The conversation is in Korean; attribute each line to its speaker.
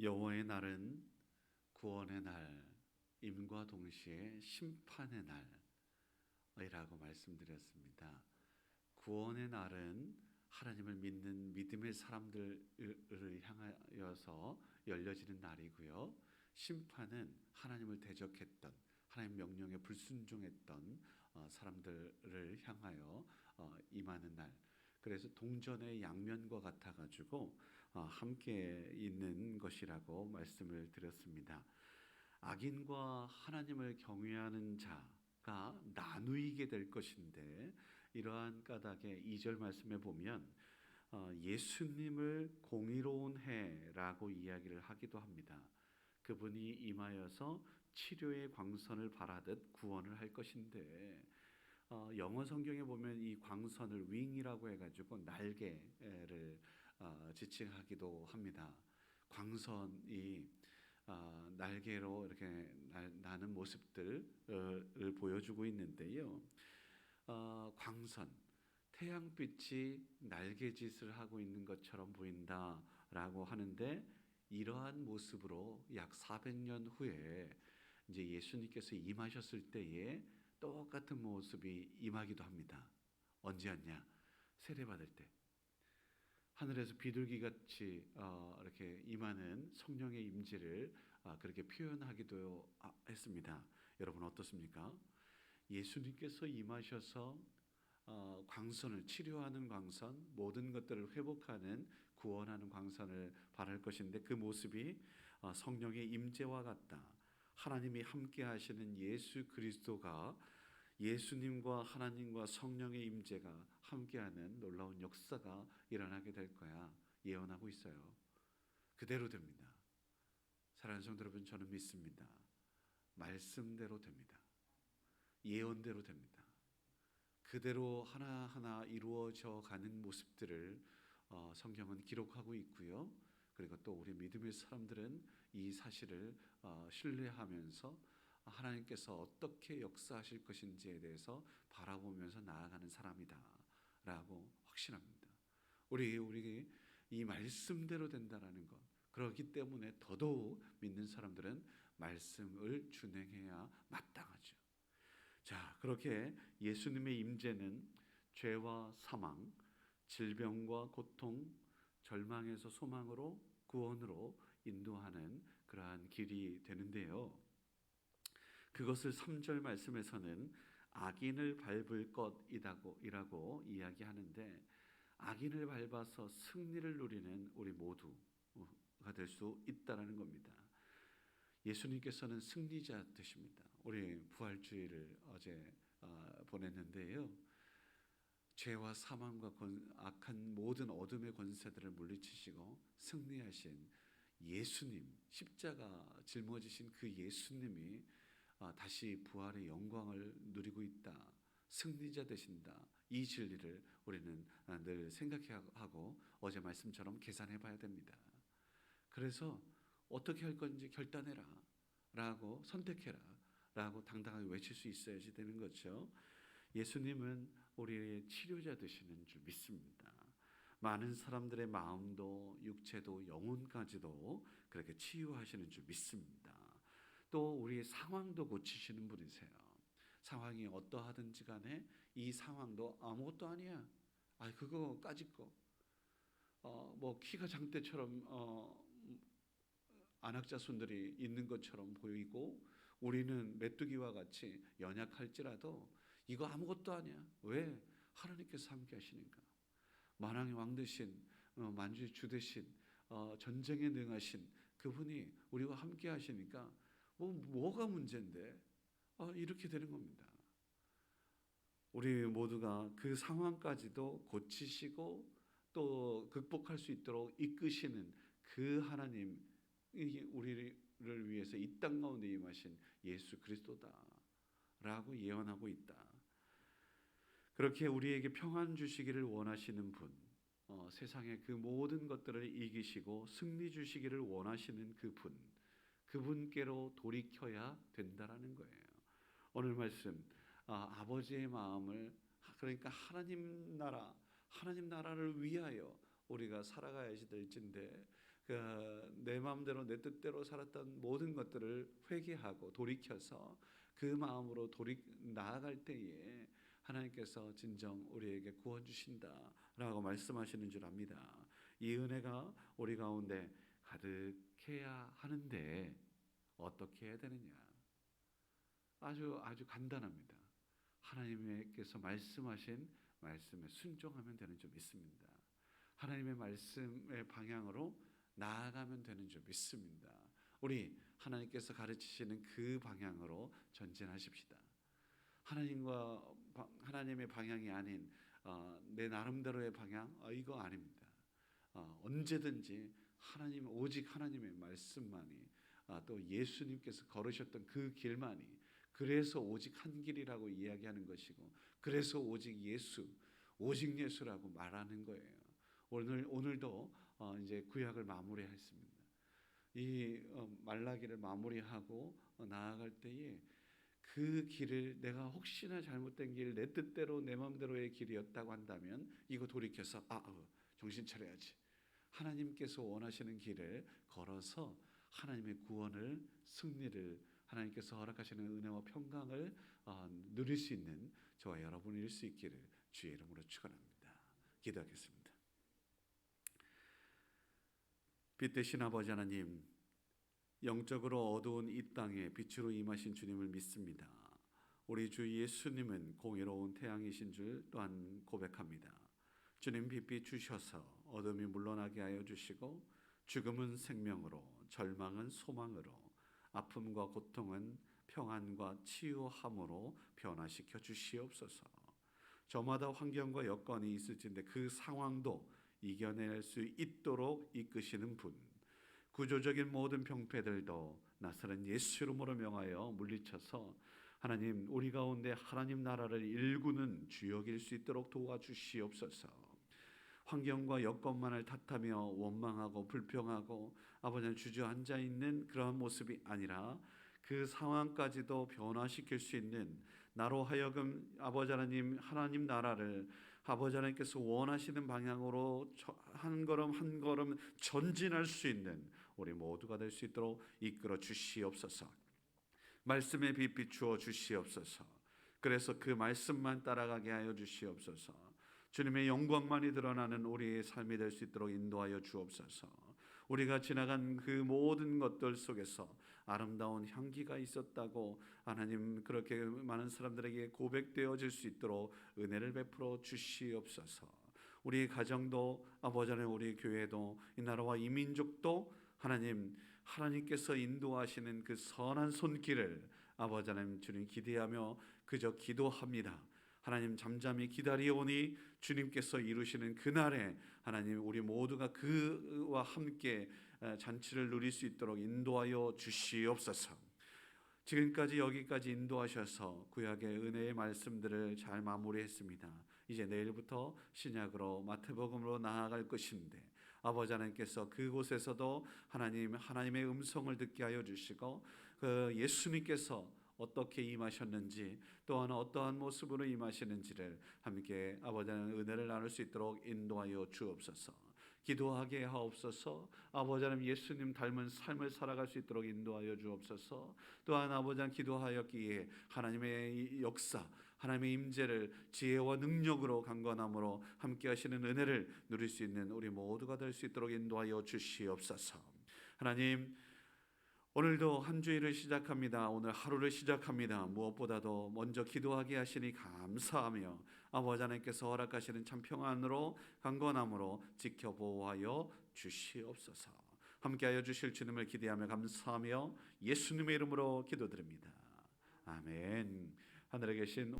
Speaker 1: 여호와의 날은 구원의 날 임과 동시에 심판의 날이라고 말씀드렸습니다. 구원의 날은 하나님을 믿는 믿음의 사람들을 향하여서 열려지는 날이고요. 심판은 하나님을 대적했던 하나님 명령에 불순종했던 어, 사람들을 향하여 어, 임하는 날. 그래서 동전의 양면과 같아 가지고 어, 함께 있는 것이라고 말씀을 드렸습니다. 악인과 하나님을 경외하는 자가 나누이게 될 것인데 이러한 까닭에 2절 말씀에 보면 예수님을 공의로운 해라고 이야기를 하기도 합니다. 그분이 임하여서 치료의 광선을 바라듯 구원을 할 것인데 어, 영어 성경에 보면 이 광선을 윙이라고 해가지고 날개를 어, 지칭하기도 합니다. 광선이 어, 날개로 이렇게 날, 나는 모습들을 보여주고 있는데요. 어, 광선, 태양빛이 날개짓을 하고 있는 것처럼 보인다라고 하는데 이러한 모습으로 약 400년 후에 이제 예수님께서 임하셨을 때에 똑같은 모습이 임하기도 합니다. 언제였냐? 세례 받을 때. 하늘에서 비둘기 같이 어, 이렇게 임하는 성령의 임재를 어, 그렇게 표현하기도 아, 했습니다. 여러분 어떻습니까? 예수님께서 임하셔서 어, 광선을 치료하는 광선, 모든 것들을 회복하는 구원하는 광선을 바랄 것인데 그 모습이 어, 성령의 임재와 같다. 하나님이 함께 하시는 예수 그리스도가 예수님과 하나님과 성령의 임재가 함께하는 놀라운 역사가 일어나게 될 거야 예언하고 있어요. 그대로 됩니다. 사랑하는 성도 여러분 저는 믿습니다. 말씀대로 됩니다. 예언대로 됩니다. 그대로 하나하나 이루어져 가는 모습들을 어, 성경은 기록하고 있고요. 그리고 또 우리 믿음의 사람들은 이 사실을 어, 신뢰하면서 하나님께서 어떻게 역사하실 것인지에 대해서 바라보면서 나아가는 사람이다라고 확신합니다. 우리 우리 이 말씀대로 된다라는 것. 그렇기 때문에 더더욱 믿는 사람들은 말씀을 준행해야 마땅하죠. 자, 그렇게 예수님의 임재는 죄와 사망, 질병과 고통, 절망에서 소망으로 구원으로 인도하는 그러한 길이 되는데요. 그것을 3절 말씀에서는 악인을 밟을 것이라고 이라고 이야기하는데 악인을 밟아서 승리를 누리는 우리 모두가 될 수 있다라는 겁니다. 예수님께서는 승리자 되십니다. 우리 부활주의를 어제 어, 보냈는데요. 죄와 사망과 악한 모든 어둠의 권세들을 물리치시고 승리하신 예수님, 십자가 짊어지신 그 예수님이 아, 다시 부활의 영광을 누리고 있다. 승리자 되신다. 이 진리를 우리는 아, 늘 생각하고 어제 말씀처럼 계산해 봐야 됩니다. 그래서 어떻게 할 건지 결단해라. 라고 선택해라. 라고 당당하게 외칠 수 있어야지 되는 거죠. 예수님은 우리의 치료자 되시는 줄 믿습니다. 많은 사람들의 마음도 육체도 영혼까지도 그렇게 치유하시는 줄 믿습니다. 또 우리의 상황도 고치시는 분이세요. 상황이 어떠하든지 간에 이 상황도 아무것도 아니야. 아, 그거 까짓 거. 어, 뭐 키가 장대처럼 어, 안학자손들이 있는 것처럼 보이고 우리는 메뚜기와 같이 연약할지라도 이거 아무것도 아니야. 왜? 하나님께서 함께 하시니까. 만왕의 왕 되신 어, 만주의 주 되신 어, 전쟁에 능하신 그분이 우리와 함께 하시니까 뭐 뭐가 문제인데 어, 이렇게 되는 겁니다. 우리 모두가 그 상황까지도 고치시고 또 극복할 수 있도록 이끄시는 그 하나님 우리를 위해서 이 땅 가운데 임하신 예수 그리스도다라고 예언하고 있다. 그렇게 우리에게 평안 주시기를 원하시는 분, 어, 세상의 그 모든 것들을 이기시고 승리 주시기를 원하시는 그 분, 그분께로 돌이켜야 된다라는 거예요. 오늘 말씀 아, 버지의 마음을 그러니까 하나님 나라, 하나님 나라를 위하여 우리가 살아가야지 될진데 그 내 마음대로 내 뜻대로 살았던 모든 것들을 회개하고 돌이켜서 그 마음으로 돌이 나아갈 때에 하나님께서 진정 우리에게 구원 주신다라고 말씀하시는 줄 압니다. 이 은혜가 우리 가운데 가득해야 하는데 어떻게 해야 되느냐? 아주 아주 간단합니다. 하나님께서 말씀하신 말씀에 순종하면 되는 줄 믿습니다. 하나님의 말씀의 방향으로 나아가면 되는 줄 믿습니다. 우리 하나님께서 가르치시는 그 방향으로 전진하십시다. 하나님과 바- 하나님의 방향이 아닌 어, 내 나름대로의 방향 어, 이거 아닙니다. 어, 언제든지 하나님 오직 하나님의 말씀만이 아, 또 예수님께서 걸으셨던 그 길만이 그래서 오직 한 길이라고 이야기하는 것이고 그래서 오직 예수 오직 예수라고 말하는 거예요. 오늘 오늘도 어, 이제 구약을 마무리했습니다. 이 어, 말라기를 마무리하고 어, 나아갈 때에 그 길을 내가 혹시나 잘못된 길 내 뜻대로 내 마음대로의 길이었다고 한다면 이거 돌이켜서 아 어, 정신 차려야지. 하나님께서 원하시는 길을 걸어서 하나님의 구원을 승리를 하나님께서 허락하시는 은혜와 평강을 어, 누릴 수 있는 저와 여러분일 수 있기를 주의 이름으로 축원합니다. 기도하겠습니다. 빛 대신 아버지 하나님 영적으로 어두운 이 땅에 빛으로 임하신 주님을 믿습니다. 우리 주 예수님은 공의로운 태양이신 줄 또한 고백합니다. 주님 빛빛 주셔서 어둠이 물러나게 하여 주시고 죽음은 생명으로 절망은 소망으로 아픔과 고통은 평안과 치유함으로 변화시켜 주시옵소서. 저마다 환경과 여건이 있을진데 그 상황도 이겨낼 수 있도록 이끄시는 분. 구조적인 모든 병폐들도 나사렛 예수 이름으로 명하여 물리쳐서 하나님 우리 가운데 하나님 나라를 일구는 주역일 수 있도록 도와주시옵소서. 환경과 여건만을 탓하며 원망하고 불평하고 아버지 주저앉아 있는 그러한 모습이 아니라 그 상황까지도 변화시킬 수 있는 나로 하여금 아버지 하나님 하나님 나라를 아버지 하나님께서 원하시는 방향으로 저- 한 걸음 한 걸음 전진할 수 있는 우리 모두가 될 수 있도록 이끌어 주시옵소서. 말씀에 빛 비추어 주시옵소서. 그래서 그 말씀만 따라가게 하여 주시옵소서. 주님의 영광만이 드러나는 우리의 삶이 될 수 있도록 인도하여 주옵소서. 우리가 지나간 그 모든 것들 속에서 아름다운 향기가 있었다고 하나님 그렇게 많은 사람들에게 고백되어질 수 있도록 은혜를 베풀어 주시옵소서. 우리 가정도 아버지 하나님 우리 교회도 이 나라와 이 민족도 하나님 하나님께서 인도하시는 그 선한 손길을 아버지 하나님 주님 기대하며 그저 기도합니다. 하나님 잠잠히 기다리오니 주님께서 이루시는 그날에 하나님 우리 모두가 그와 함께 어, 잔치를 누릴 수 있도록 인도하여 주시옵소서. 지금까지 여기까지 인도하셔서 구약의 은혜의 말씀들을 잘 마무리했습니다. 이제 내일부터 신약으로 마태복음으로 나아갈 것인데 아버지 하나님께서 그곳에서도 하나님 하나님의 음성을 듣게 하여 주시고 그 예수님께서 어떻게 임하셨는지 또한 어떠한 모습으로 임하시는지를 함께 아버지 하나님 은혜를 나눌 수 있도록 인도하여 주옵소서. 기도하게 하옵소서. 아버지 하나님 예수님 닮은 삶을 살아갈 수 있도록 인도하여 주옵소서. 또한 아버지 하나님 기도하였기에 하나님의 이 역사 하나님의 임재를 지혜와 능력으로 강건함으로 함께 하시는 은혜를 누릴 수 있는 우리 모두가 될 수 있도록 인도하여 주시옵소서. 하나님 오늘도 한 주일을 시작합니다. 오늘 하루를 시작합니다. 무엇보다도 먼저 기도하게 하시니 감사하며 아버지 하나님께서 허락하시는 참 평안으로 강건함으로 지켜보호하여 주시옵소서. 함께하여 주실 주님을 기대하며 감사하며 예수님의 이름으로 기도드립니다. 아멘. 하늘에 계신